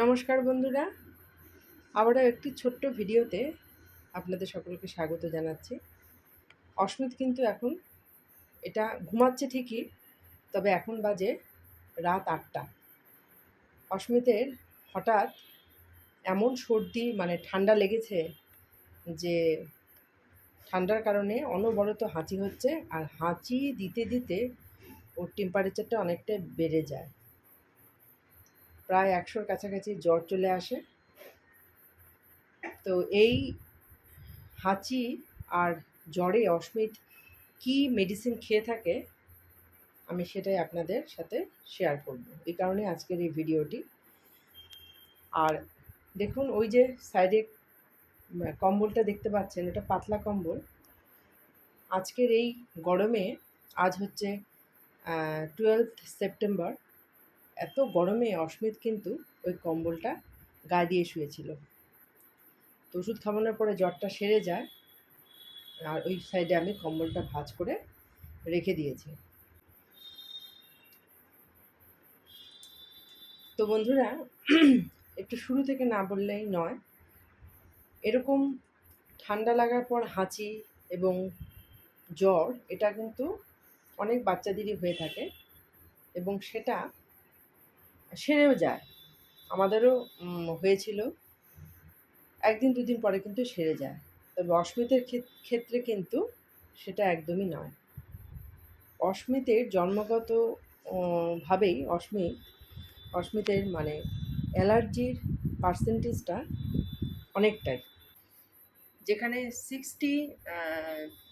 নমস্কার বন্ধুরা। আবারও একটি ছোট্ট ভিডিওতে আপনাদের সকলকে স্বাগত জানাচ্ছি। অস্মিত কিন্তু এখন এটা ঘুমাচ্ছে ঠিকই, তবে এখন বাজে রাত আটটা। অস্মিতের হঠাৎ এমন সর্দি মানে ঠান্ডা লেগেছে যে ঠান্ডার কারণে অনবরত হাঁচি হচ্ছে, আর হাঁচি দিতে দিতে ওর টেম্পারেচারটা অনেকটাই বেড়ে যায়। প্রায় একশোর কাছাকাছি জ্বর চলে আসে। তো এই হাঁচি আর জ্বরে অস্মিত কি মেডিসিন খেয়ে থাকে, আমি সেটাই আপনাদের সাথে শেয়ার করব। এই কারণে আজকের এই ভিডিওটি আর দেখুন, ওই যে সাইডে কম্বলটা দেখতে পাচ্ছেন, এটা পাতলা কম্বল। আজকের এই গরমে, আজ হচ্ছে টুয়েলভ সেপ্টেম্বর এত গরমে অস্মিত কিন্তু ওই কম্বলটা গায়ে দিয়ে শুয়েছিল। তো ওষুধ খাওয়ানোর পরে জ্বরটা সেরে যায় আর ওই সাইডে আমি কম্বলটা ভাজ করে রেখে দিয়েছি। তো বন্ধুরা, একটু শুরু থেকে না বললেই নয়, এরকম ঠান্ডা লাগার পর হাঁচি এবং জ্বর, এটা কিন্তু অনেক বাচ্চাদেরই হয়ে থাকে এবং সেটা সেরেও যায়। আমাদেরও হয়েছিল। একদিন দুদিন পরে কিন্তু সেরে যায়। তবে অস্মিতের ক্ষেত্রে কিন্তু সেটা একদমই নয়। অস্মিতের জন্মগত ভাবেই অস্মিত, অস্মিতের মানে অ্যালার্জির পার্সেন্টেজটা অনেকটাই। যেখানে সিক্সটি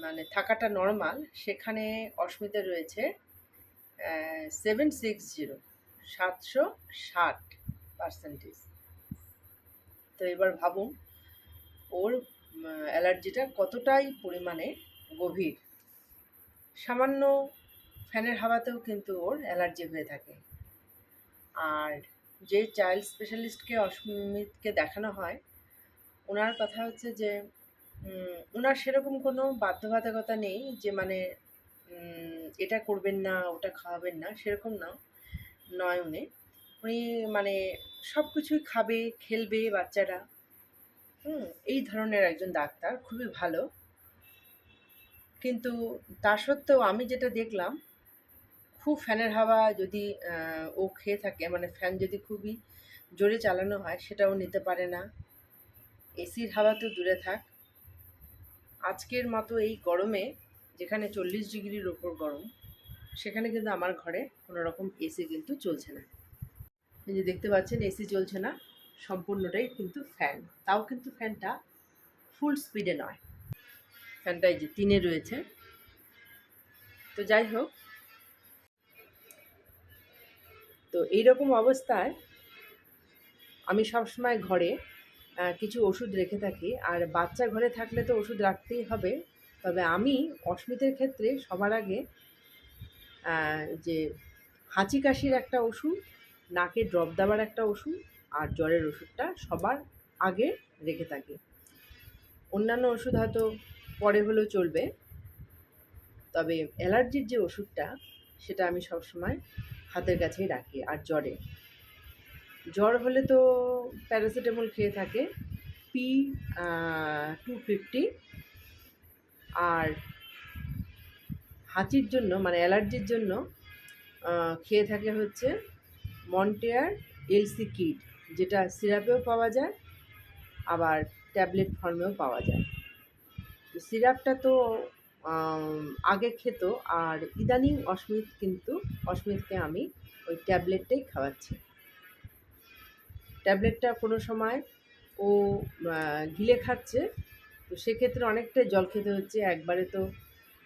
মানে থাকাটা নর্মাল সেখানে অস্মিতা রয়েছে সেভেন সিক্স জিরো সাতশো ষাট পার্সেন্টেজ তো এবার ভাবুন, ওর অ্যালার্জিটা কতটাই পরিমাণে গভীর? সামান্য ফ্যানের হাওয়াতেও কিন্তু ওর অ্যালার্জি হয়ে থাকে। আর যে চাইল্ড স্পেশালিস্টকে, অস্মিতকে দেখানো হয়, ওনার কথা হচ্ছে যে ওনার সেরকম কোনো বাধ্যবাধকতা নেই যে মানে এটা করবেন না, ওটা খাওয়াবেন না, সেরকম না। নয় উনি উনি মানে সব কিছুই খাবে, খেলবে বাচ্চারা। হুম, এই ধরনের একজন ডাক্তার, খুবই ভালো। কিন্তু তা সত্ত্বেও আমি যেটা দেখলাম, খুব ফ্যানের হাওয়া যদি ও খেয়ে থাকে মানে ফ্যান যদি খুবই জোরে চালানো হয়, সেটাও নিতে পারে না। এসির হাওয়া তো দূরে থাক। আজকের মতো এই গরমে, যেখানে চল্লিশ ডিগ্রির ওপর গরম সেখানে কিন্তু আমার ঘরে কোনো রকম এসি কিন্তু চলছে না। এই যে দেখতে পাচ্ছেন এসি চলছে না, সম্পূর্ণটাই কিন্তু ফ্যান তাও কিন্তু ফ্যানটা ফুল স্পিডে নয়। ফ্যানটা এই যে তিনে রয়েছে। তো যাই হোক, তো এইরকম অবস্থায় আমি সবসময় ঘরে কিছু ওষুধ রেখে থাকি। আর বাচ্চা ঘরে থাকলে তো ওষুধ রাখতেই হবে। তবে আমি অস্মিতের ক্ষেত্রে সবার আগে যে হাঁচি কাশির একটা ওষুধ, নাকে ড্রপ দেওয়ার একটা ওষুধ আর জ্বরের ওষুধটা সবার আগে রেখে থাকে। অন্যান্য ওষুধ হয়তো পরে হলেও চলবে, তবে অ্যালার্জির যে ওষুধটা, সেটা আমি সবসময় হাতের কাছেই রাখি আর জ্বরে। জ্বর হলে তো প্যারাসিটামল খেয়ে থাকে পি টু ফিফটি আর হাঁচির জন্য মানে অ্যালার্জির জন্য খেয়ে থাকে হচ্ছে মন্টেয়ার এলসি কিট যেটা সিরাপেও পাওয়া যায়, আবার ট্যাবলেট ফর্মেও পাওয়া যায়। সিরাপটা তো আগে খেত, আর ইদানিং অস্মিত কিন্তু, অস্মিতকে আমি ওই ট্যাবলেটটাই খাওয়াচ্ছি। ট্যাবলেটটা কোনো সময় ও গিলে খাচ্ছে, তো সেক্ষেত্রে অনেকটাই জল খেতে হচ্ছে, একবারে তো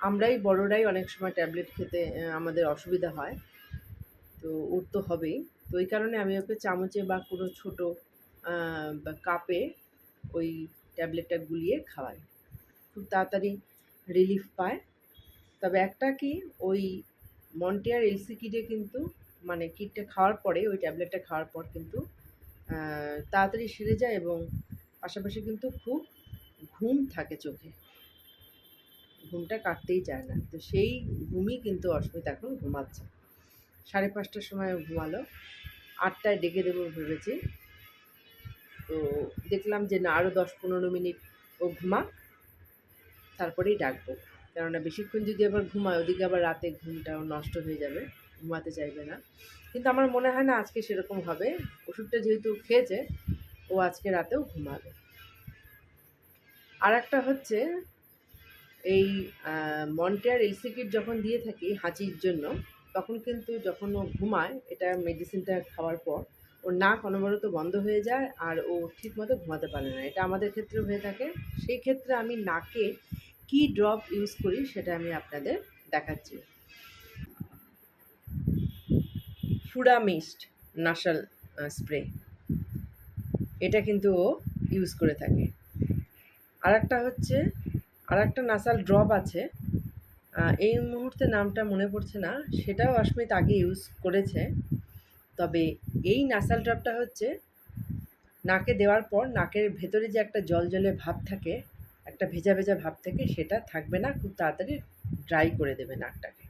আমরাই বড়রাই অনেক সময় ট্যাবলেট খেতে আমাদের অসুবিধা হয়। তো ওর তো হবেই। তো ওই কারণে আমি ওকে চামচে বা কোনো ছোটো কাপে ওই ট্যাবলেটটা গুলিয়ে খাওয়াই। খুব তাড়াতাড়ি রিলিফ পায়। তবে একটা কি, ওই মন্টিয়ার এলসি কিটে কিন্তু মানে কিটটা খাওয়ার পরে, ওই ট্যাবলেটটা খাওয়ার পর কিন্তু তাড়াতাড়ি সেরে যায় এবং পাশাপাশি কিন্তু খুব ঘুম থাকে চোখে। ঘুমটা কাটতেই চায় না। তো সেই ঘুমই কিন্তু অস্মিত এখন ঘুমাচ্ছে। সাড়ে পাঁচটার সময় ঘুমালো। আটটায় ডেকে দেবো ভেবেছি। তো দেখলাম যে না আরও দশ পনেরো মিনিট ও ঘুমাক, তারপরেই ডাকবো। কেননা বেশিক্ষণ যদি আবার ঘুমায়, ওদিকে আবার রাতে ঘুমটাও নষ্ট হয়ে যাবে, ঘুমাতে চাইবে না। কিন্তু আমার মনে হয় না আজকে সেরকম হবে। ওষুধটা যেহেতু খেয়েছে, ও আজকে রাতেও ঘুমাবে। আর একটা হচ্ছে এই মন্টেয়ার এলসিকিট যখন দিয়ে থাকি হাঁচির জন্য, তখন কিন্তু যখন ও ঘুমায়, এটা মেডিসিনটা খাওয়ার পর, ওর নাক অনবরত বন্ধ হয়ে যায় আর ও ঠিকমতো ঘুমাতে পারে না। এটা আমাদের ক্ষেত্রেও হয়ে থাকে। সেই ক্ষেত্রে আমি নাকে কি ড্রপ ইউজ করি সেটা আমি আপনাদের দেখাচ্ছি। ফুডা মিস্ট নাসাল স্প্রে। এটা কিন্তু ও ইউজ করে থাকে। আর একটা হচ্ছে আর একটা নাসাল ড্রপ আছে। এই মুহূর্তে নামটা মনে পড়ছে না, সেটাও অস্মিত আগে ইউজ করেছে। তবে এই নাসাল ড্রপটা হচ্ছে, নাকে দেওয়ার পর নাকের ভেতরে যে একটা জল জলে ভাব থাকে, একটা ভেজা ভেজা ভাব থাকে, সেটা থাকবে না, খুব তাড়াতাড়ি ড্রাই করে দেবে নাকটাকে।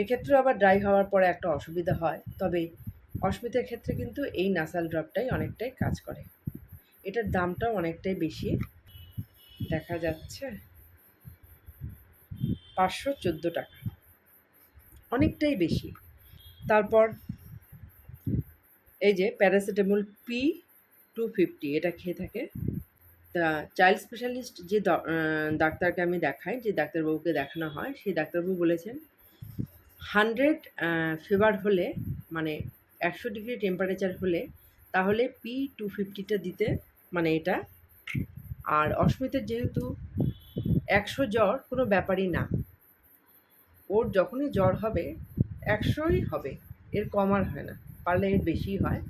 এক্ষেত্রেও আবার ড্রাই হওয়ার পরে একটা অসুবিধা হয়, তবে অস্মিতার ক্ষেত্রে কিন্তু এই নাসাল ড্রপটাই অনেকটাই কাজ করে। এটার দামটাও অনেকটাই বেশি। দেখা যাচ্ছে পাঁচশো চোদ্দ টাকা। অনেকটাই বেশি। তারপর এই যে প্যারাসিটামল পি টু ফিফটি, এটা খেয়ে থাকে। তা চাইল্ড স্পেশালিস্ট যে ডাক্তারকে আমি দেখাই, যে ডাক্তারবাবুকে দেখানো হয়, সেই ডাক্তারবাবু বলেছেন, হান্ড্রেড ফিভার হলে মানে একশো ডিগ্রি টেম্পারেচার হলে, তাহলে পি টু ফিফটিটা দিতে মানে এটা আর অস্মিতের যেহেতু একশো জ্বর, কোনো ব্যাপারই না। ওর যখনই জ্বর হবে, একশোই হবে। এর কম আর হয় না। পারলে এর বেশি হয়।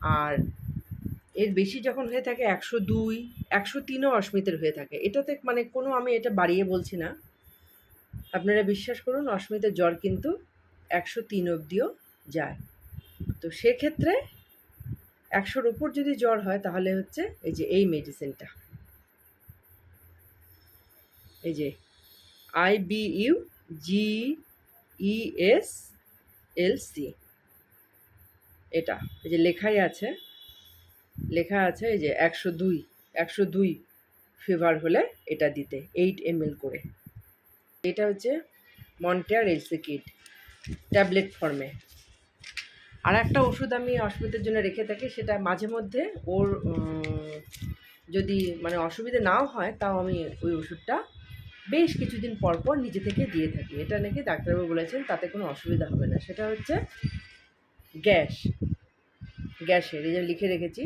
আর এর বেশি যখন হয়ে থাকে, একশো দুই, একশো তিনও অস্মিতের হয়ে থাকে। এটাতে মানে কোনো আমি এটা বাড়িয়ে বলছি না। আপনারা বিশ্বাস করুন, অস্মিতের জ্বর কিন্তু একশো তিন অবধিও যায়। তো সেক্ষেত্রে একশোর উপর যদি জ্বর হয়, তাহলে হচ্ছে এই যে, এই মেডিসিনটা এই যে I B U G E S L C এটা, এই যে লেখাই আছে, লেখা আছে এই যে একশো দুই একশো দুই ফিভার হলে এটা দিতে এইট এম করে। এটা হচ্ছে মন্টেয়ার এলসি কিট ট্যাবলেট ফর্মে আর একটা ওষুধ আমি অসুবিধার জন্য রেখে থাকি, সেটা মাঝে মধ্যে ওর যদি মানে অসুবিধা নাও হয়, তাও আমি ওই ওষুধটা বেশ কিছুদিন পর পর নিজে থেকে দিয়ে থাকি। এটা নাকি ডাক্তারবাবু বলেছেন, তাতে কোনো অসুবিধা হবে না। সেটা হচ্ছে গ্যাস। গ্যাসের, এই যে লিখে রেখেছি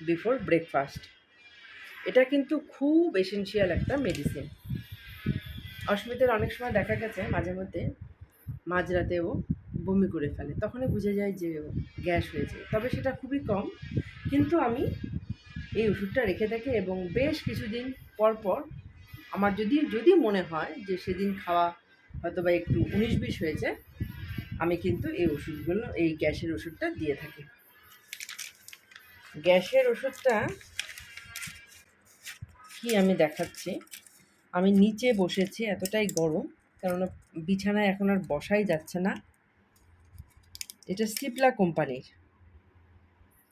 বিফোর ব্রেকফাস্ট এটা কিন্তু খুব এসেন্সিয়াল একটা মেডিসিন অসুবিধার অনেক সময় দেখা গেছে মাঝে মধ্যে, মাঝরাতেও বমি করে ফেলে। তখনই বুঝে যায় যে গ্যাস হয়েছে। তবে সেটা খুবই কম। কিন্তু আমি এই ওষুধটা রেখে থাকি এবং বেশ কিছুদিন পর পর আমার যদি যদি মনে হয় যে সেদিন খাওয়া হয়তো বা একটু উনিশ বিশ হয়েছে, আমি কিন্তু এই ওষুধগুলো, এই গ্যাসের ওষুধটা দিয়ে থাকি। গ্যাসের ওষুধটা কি আমি দেখাচ্ছি? আমি নিচে বসেছি, এতটাই গরম, কেননা বিছানায় এখন আর বসাই যাচ্ছে না। এটা সিপলা কোম্পানির।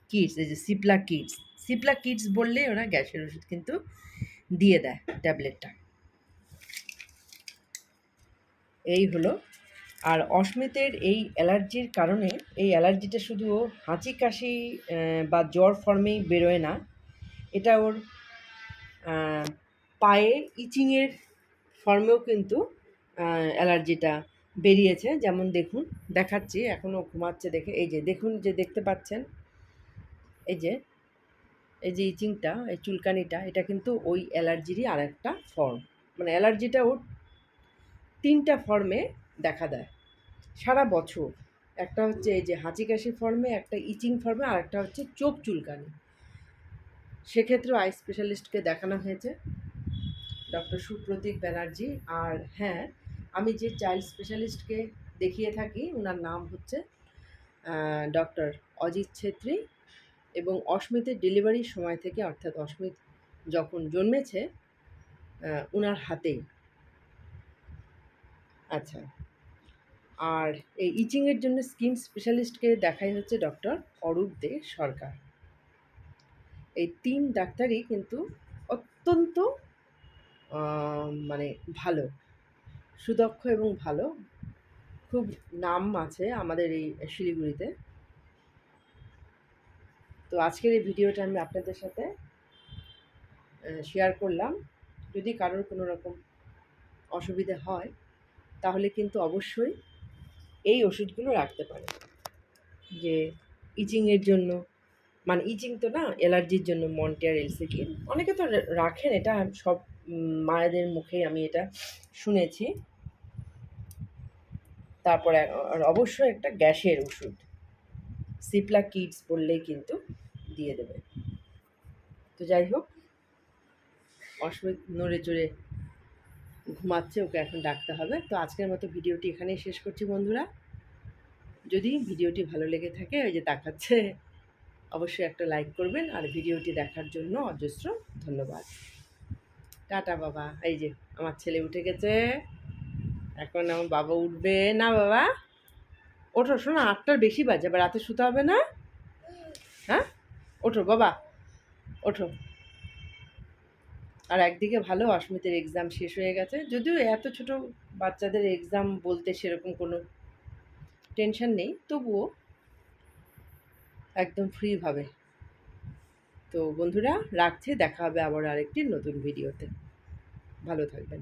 কিডস, এই যে সিপলা কিডস। সিপলা কিডস বললেই ওরা গ্যাসের ওষুধ কিন্তু দিয়ে দেয় ট্যাবলেটটা। এই হলো। আর অস্মিতের এই অ্যালার্জির কারণে, এই অ্যালার্জিটা শুধু হাঁচি, কাশি বা জ্বর ফর্মেই বেরোয় না। এটা ওর পায়ে ইচিংয়ের ফর্মেও কিন্তু অ্যালার্জিটা বেরিয়েছে। যেমন দেখুন, দেখাচ্ছি, এখনও ঘুমাচ্ছে দেখে। এই যে, দেখুন, যে দেখতে পাচ্ছেন, এই যে এই যে ইচিংটা, এই চুলকানিটা, এটা কিন্তু ওই অ্যালার্জিরই আর একটা ফর্ম মানে অ্যালার্জিটা ওর তিনটা ফর্মে দেখা দেয়। সারা বছর। একটা হচ্ছে এই যে হাঁচি কাশি ফর্মে একটা ইচিং ফর্মে আর একটা হচ্ছে চোখ চুলকানি। সেক্ষেত্রেও আই স্পেশালিস্টকে দেখানো হয়েছে ডক্টর সুপ্রতীক ব্যানার্জি। আর হ্যাঁ আমি যে চাইল্ড স্পেশালিস্টকে দেখিয়ে থাকি ওনার নাম হচ্ছে ডক্টর অজিত ছেত্রী। এবং অস্মিতের ডেলিভারির সময় থেকে অর্থাৎ অস্মিত যখন জন্মেছে ওনার হাতেই। আচ্ছা। আর এই ইচিংয়ের জন্য স্কিন স্পেশালিস্টকে দেখাই হচ্ছে ডক্টর অরূপ দে সরকার। এই তিন ডাক্তারই কিন্তু অত্যন্ত মানে ভালো, সুদক্ষ এবং ভালো। খুব নাম আছে আমাদের এই শিলিগুড়িতে। তো আজকের এই ভিডিওটা আমি আপনাদের সাথে শেয়ার করলাম। যদি কারোর কোনো রকম অসুবিধে হয়, তাহলে কিন্তু অবশ্যই এই ওষুধগুলো রাখতে পারে যে ইচিংয়ের জন্য মানে ইচিং তো না অ্যালার্জির জন্য মন্টিয়ার এলসিকিন অনেকে তো রাখেন, এটা সব মায়েদের মুখে আমি এটা শুনেছি। তারপরে অবশ্যই একটা গ্যাসের ওষুধ। সিপ্লা কিডস বললেই কিন্তু দিয়ে দেবে। তো যাই হোক অসুবিধ নড়ে চড়ে ঘুমাচ্ছে, ওকে এখন ডাকতে হবে। তো আজকের মতো ভিডিওটি এখানেই শেষ করছি বন্ধুরা। যদি ভিডিওটি ভালো লেগে থাকে, ওই যে দেখাচ্ছে অবশ্যই একটা লাইক করবেন। আর ভিডিওটি দেখার জন্য অজস্র ধন্যবাদ। টাটা বাবা। এই যে, আমার ছেলে উঠে গেছে। এখন আমার বাবা উঠবে। না বাবা। ওঠো, শোনো, আটটার বেশি বাজে, আবার রাতে শুতে হবে না? হ্যাঁ? ওঠো, বাবা। ওঠো। আর একদিকে ভালো, অস্মিতের এক্সাম শেষ হয়ে গেছে। যদিও এত ছোট বাচ্চাদের এক্সাম বলতে সেরকম কোনো টেনশন নেই, তবুও একদম ফ্রিভাবে তো বন্ধুরা, রাখছি, দেখা হবে আবার আরেকটি নতুন ভিডিওতে ভালো থাকবেন।